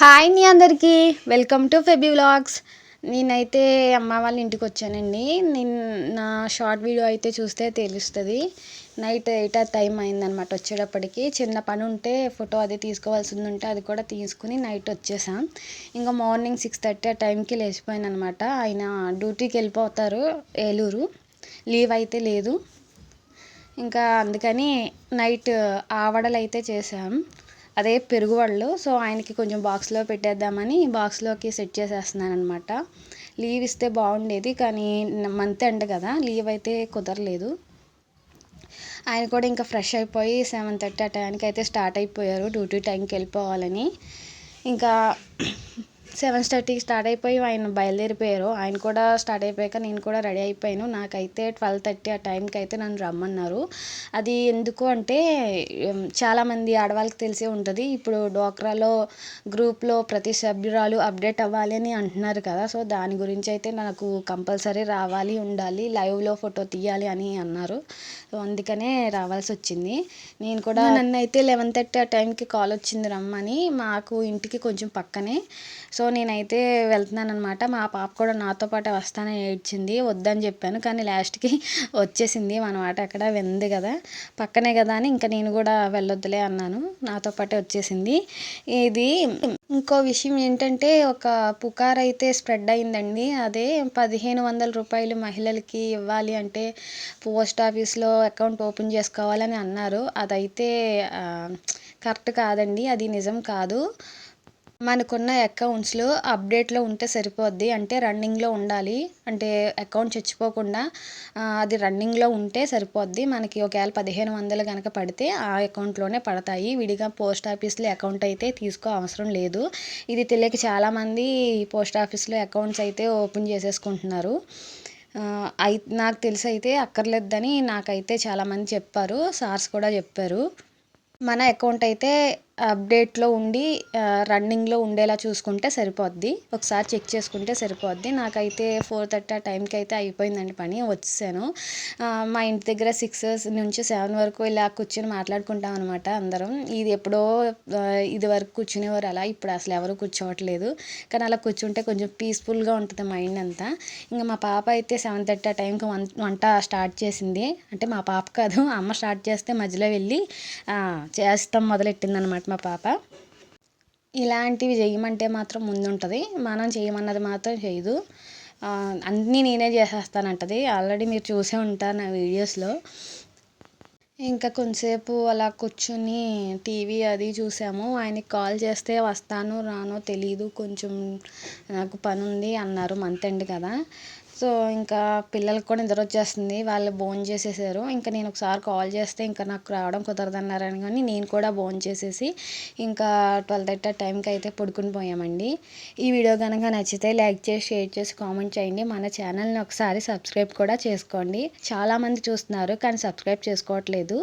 Hi మీ అందరికీ. Welcome to Febi vlogs. నేనైతే అమ్మ వాళ్ళ ఇంటికి వచ్చానండి. నేను నా షార్ట్ వీడియో అయితే చూస్తే తెలుస్తుంది. నైట్ ఎయిట్ టైం అయిందనమాట వచ్చేటప్పటికి. చిన్న పని ఉంటే ఫోటో అది తీసుకోవాల్సింది ఉంటే అది కూడా తీసుకుని నైట్ వచ్చేసాం. ఇంకా మార్నింగ్ సిక్స్ థర్టీ ఆ టైంకి లేచిపోయాను అనమాట ఆయన డ్యూటీకి వెళ్ళిపోతారు ఏలూరు. లీవ్ అయితే లేదు. ఇంకా అందుకని నైట్ ఆవడలు అయితే చేసాం అదే పెరుగు వాళ్ళు. సో ఆయనకి కొంచెం బాక్స్లో పెట్టేద్దామని బాక్స్లోకి సెట్ చేసేస్తున్నాను అనమాట లీవ్ ఇస్తే బాగుండేది కానీ మంత్ ఎండ్ కదా లీవ్ అయితే కుదరలేదు. ఆయన కూడా ఇంకా ఫ్రెష్ అయిపోయి సెవెన్ థర్టీ ఆ టైంకి అయితే స్టార్ట్ అయిపోయారు. డ్యూటీ టైంకి వెళ్ళిపోవాలని. ఇంకా సెవెన్ థర్టీకి స్టార్ట్ అయిపోయి ఆయన బయలుదేరిపోయారు. ఆయన కూడా స్టార్ట్ అయిపోయాక నేను కూడా రెడీ అయిపోయాను. నాకైతే ట్వెల్వ్ థర్టీ ఆ టైంకి అయితే నన్ను రమ్మన్నారు. అది ఎందుకు అంటే చాలామంది ఆడవాళ్ళకి తెలిసే ఉంటుంది. ఇప్పుడు డోక్రాలో గ్రూప్లో ప్రతి సభ్యురాలు అప్డేట్ అవ్వాలి అని అంటున్నారు కదా. సో దాని గురించి అయితే నాకు కంపల్సరీ రావాలి ఉండాలి లైవ్లో ఫోటో తీయాలి అని అన్నారు. సో అందుకనే రావాల్సి వచ్చింది. నేను కూడా నన్ను అయితే లెవెన్ థర్టీ ఆ టైంకి కాల్ వచ్చింది రమ్మని. మాకు ఇంటికి కొంచెం పక్కనే. సో నేనైతే వెళ్తున్నాను అనమాట మా పాప కూడా నాతో పాటు వస్తానని ఏడ్చింది. వద్దని చెప్పాను కానీ లాస్ట్కి వచ్చేసింది మనమాట అక్కడ వెంది కదా. పక్కనే కదా అని ఇంకా నేను కూడా వెళ్ళొద్దులే అన్నాను. నాతో పాటే వచ్చేసింది. ఇది ఇంకో విషయం ఏంటంటే ఒక పుకార్ అయితే స్ప్రెడ్ అయిందండి. అదే పదిహేను వందల రూపాయలు మహిళలకి ఇవ్వాలి అంటే పోస్ట్ ఆఫీస్లో అకౌంట్ ఓపెన్ చేసుకోవాలని అన్నారు. అదైతే కరెక్ట్ కాదండి. అది నిజం కాదు. మనకున్న అకౌంట్స్లో అప్డేట్లో ఉంటే సరిపోద్ది. అంటే రన్నింగ్లో ఉండాలి. అంటే అకౌంట్ చచ్చిపోకుండా అది రన్నింగ్లో ఉంటే సరిపోద్ది. మనకి ఒకవేళ పదిహేను వందలు కనుక పడితే ఆ అకౌంట్లోనే పడతాయి. విడిగా పోస్ట్ ఆఫీస్లో అకౌంట్ అయితే తీసుకో అవసరం లేదు. ఇది తెలియక చాలామంది పోస్ట్ ఆఫీస్లో అకౌంట్స్ అయితే ఓపెన్ చేసేసుకుంటున్నారు. అయి నాకు తెలిసి అయితే అక్కర్లేదని నాకైతే చాలామంది చెప్పారు. సార్స్ కూడా చెప్పారు. మన అకౌంట్ అయితే అప్డేట్లో ఉండి రన్నింగ్లో ఉండేలా చూసుకుంటే సరిపోద్ది. ఒకసారి చెక్ చేసుకుంటే సరిపోద్ది. నాకైతే ఫోర్ థర్టీ ఆ టైంకి అయితే అయిపోయిందండి పని వచ్చేసాను. మా ఇంటి దగ్గర సిక్స్ నుంచి సెవెన్ వరకు ఇలా కూర్చొని మాట్లాడుకుంటాం అనమాట అందరం. ఇది ఎప్పుడో ఇది వరకు కూర్చునేవారు అలా ఇప్పుడు అసలు ఎవరు కూర్చోవట్లేదు. కానీ అలా కూర్చుంటే కొంచెం పీస్ఫుల్గా ఉంటుంది మైండ్ అంతా. ఇంకా మా పాప అయితే సెవెన్ థర్టీ ఆ టైంకి వంట స్టార్ట్ చేసింది. అంటే మా పాప కాదు అమ్మ స్టార్ట్ చేస్తే మధ్యలో వెళ్ళి చేస్తాం మొదలెట్టింది అనమాట మా పాప. ఇలాంటివి చేయమంటే మాత్రం ముందుంటుంది. మనం చేయమన్నది మాత్రం చేయదు అన్నీ నేనే చేసేస్తానంటది ఆల్రెడీ మీరు చూసే ఉంటారు నా వీడియోస్లో. ఇంకా కొంతసేపు అలా కూర్చుని టీవీ అది చూసాము. ఆయనకి కాల్ చేస్తే వస్తాను రానో తెలీదు. కొంచెం నాకు పని ఉంది అన్నారు మంత్ ఎండ్ కదా. సో ఇంకా పిల్లలకి కూడా నిద్ర వచ్చేస్తుంది. వాళ్ళు భోజనం చేసేసారు. ఇంకా నేను ఒకసారి కాల్ చేస్తే ఇంకా నాకు రావడం కుదరదన్నారని కానీ నేను కూడా భోజనం చేసేసి ఇంకా ట్వెల్వ్ థర్టీ టైంకి అయితే పడుకుని పోయామండి. ఈ వీడియో కనుక నచ్చితే లైక్ చేసి షేర్ చేసి కామెంట్ చేయండి. మన ఛానల్ని ఒకసారి సబ్స్క్రైబ్ కూడా చేసుకోండి. చాలామంది చూస్తున్నారు కానీ సబ్స్క్రైబ్ చేసుకోవట్లేదు.